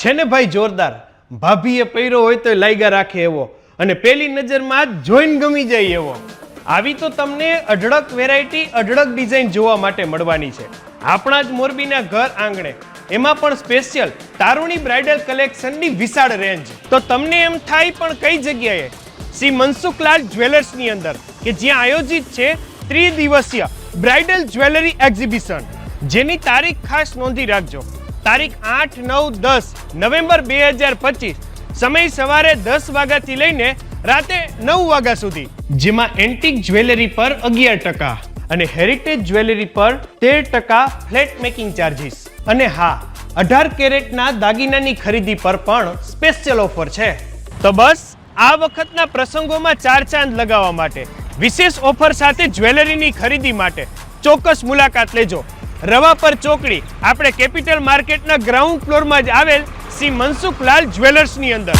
છે ને ભાઈ જોરદાર? ભાભીએ પહેર્યો હોય તો લાગ્યા રાખે એવો. અને પેલી નજરમાં જ જોઈન ગમી જાય એવો. આવી તો તમને અઢળક વેરાયટી અઢળક ડિઝાઇન જોવા માટે મળવાની છે. આપણા જ મોરબીના ઘર આંગણે. એમાં પણ સ્પેશિયલ તારુણી બ્રાઇડલ કલેક્શનની વિશાળ રેન્જ તો તમને એમ થાય પણ કઈ જગ્યાએ? શ્રી મનસુખલાલ જ્વેલર્સની અંદર, કે જ્યાં આયોજિત છે ત્રિદિવસીય બ્રાઇડલ જ્વેલરી એક્ઝિબિશન જેની તારીખ ખાસ નોંધી રાખજો. તારીખ આઠ, નવ, દસ, નવેમ્બર બે હજાર પચીસ. સમય સવારે દસ વાગ્યાથી લઈને રાતે નવ વાગ્યા સુધી, જેમાં એન્ટિક જ્વેલરી પર અગિયાર ટકા અને હેરિટેજ જ્વેલરી પર તેર ટકા ફ્લેટ મેકિંગ ચાર્જીસ. અને હા, અઢાર કેરેટના દાગીનાની ખરીદી પર પણ સ્પેશિયલ ઓફર છે. તો બસ, આ વખતના પ્રસંગોમાં ચાર ચાંદ લગાવવા માટે, વિશેષ ઓફર સાથે જ્વેલરીની ખરીદી માટે ચોક્કસ મુલાકાત લેજો. રવાપર ચોકડી. આપણે કેપિટલ માર્કેટના ગ્રાઉન્ડ ફ્લોરમાં જ આવેલ શ્રી મનસુખલાલ જ્વેલર્સની અંદર.